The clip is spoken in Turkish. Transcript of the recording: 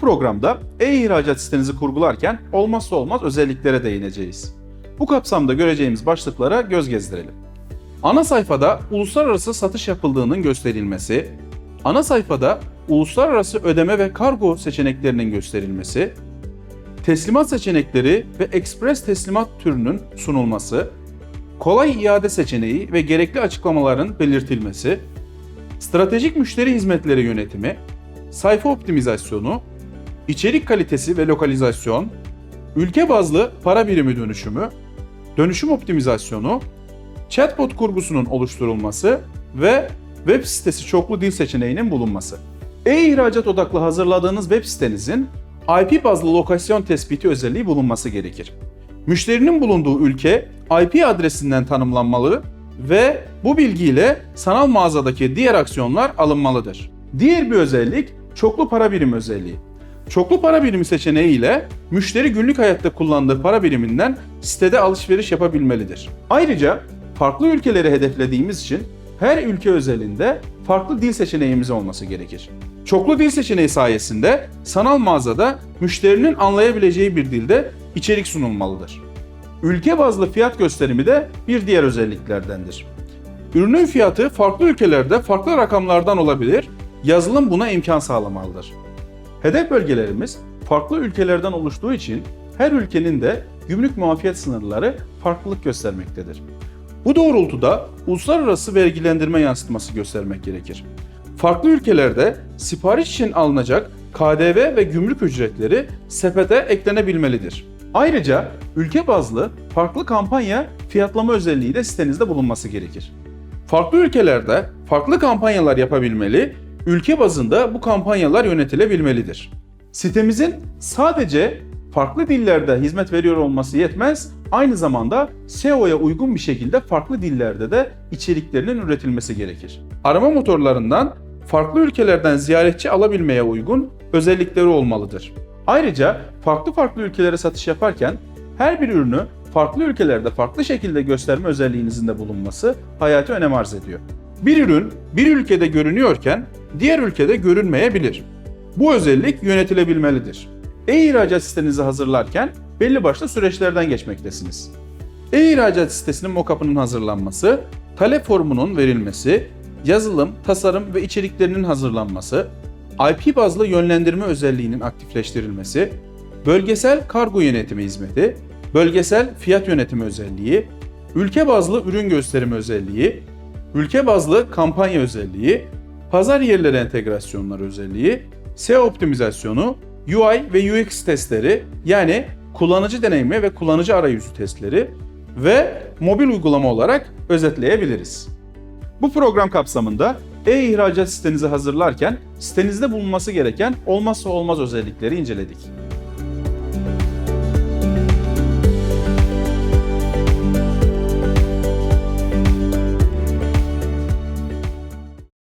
programda e-ihracat sitenizi kurgularken olmazsa olmaz özelliklere değineceğiz. Bu kapsamda göreceğimiz başlıklara göz gezdirelim. Ana sayfada uluslararası satış yapıldığının gösterilmesi, ana sayfada uluslararası ödeme ve kargo seçeneklerinin gösterilmesi, teslimat seçenekleri ve ekspres teslimat türünün sunulması, kolay iade seçeneği ve gerekli açıklamaların belirtilmesi, stratejik müşteri hizmetleri yönetimi, sayfa optimizasyonu, içerik kalitesi ve lokalizasyon, ülke bazlı para birimi dönüşümü, dönüşüm optimizasyonu, chatbot kurgusunun oluşturulması ve web sitesi çoklu dil seçeneğinin bulunması. E-ihracat odaklı hazırladığınız web sitenizin IP bazlı lokasyon tespiti özelliği bulunması gerekir. Müşterinin bulunduğu ülke IP adresinden tanımlanmalı ve bu bilgiyle sanal mağazadaki diğer aksiyonlar alınmalıdır. Diğer bir özellik çoklu para birimi özelliği. Çoklu para birimi seçeneği ile müşteri günlük hayatta kullandığı para biriminden sitede alışveriş yapabilmelidir. Ayrıca farklı ülkeleri hedeflediğimiz için her ülke özelinde farklı dil seçeneğimiz olması gerekir. Çoklu dil seçeneği sayesinde sanal mağazada müşterinin anlayabileceği bir dilde içerik sunulmalıdır. Ülke bazlı fiyat gösterimi de bir diğer özelliklerdendir. Ürünün fiyatı farklı ülkelerde farklı rakamlardan olabilir, yazılım buna imkan sağlamalıdır. Hedef bölgelerimiz farklı ülkelerden oluştuğu için her ülkenin de gümrük muafiyet sınırları farklılık göstermektedir. Bu doğrultuda uluslararası vergilendirme yansıtması göstermek gerekir. Farklı ülkelerde sipariş için alınacak KDV ve gümrük ücretleri sepete eklenebilmelidir. Ayrıca ülke bazlı farklı kampanya fiyatlama özelliği de sitenizde bulunması gerekir. Farklı ülkelerde farklı kampanyalar yapabilmeli, ülke bazında bu kampanyalar yönetilebilmelidir. Sitemizin sadece farklı dillerde hizmet veriyor olması yetmez, aynı zamanda SEO'ya uygun bir şekilde farklı dillerde de içeriklerinin üretilmesi gerekir. Arama motorlarından farklı ülkelerden ziyaretçi alabilmeye uygun özellikleri olmalıdır. Ayrıca farklı farklı ülkelere satış yaparken her bir ürünü farklı ülkelerde farklı şekilde gösterme özelliğinizin de bulunması hayati önem arz ediyor. Bir ürün bir ülkede görünüyorken diğer ülkede görünmeyebilir. Bu özellik yönetilebilmelidir. E-ihracat sitenizi hazırlarken belli başlı süreçlerden geçmektesiniz. E-ihracat sitesinin mockup'ının hazırlanması, talep formunun verilmesi, yazılım, tasarım ve içeriklerinin hazırlanması, IP bazlı yönlendirme özelliğinin aktifleştirilmesi, bölgesel kargo yönetimi hizmeti, bölgesel fiyat yönetimi özelliği, ülke bazlı ürün gösterimi özelliği, ülke bazlı kampanya özelliği, pazar yerleri entegrasyonları özelliği, SEO optimizasyonu, UI ve UX testleri yani kullanıcı deneyimi ve kullanıcı arayüzü testleri ve mobil uygulama olarak özetleyebiliriz. Bu program kapsamında e-ihracat sitenizi hazırlarken sitenizde bulunması gereken olmazsa olmaz özellikleri inceledik.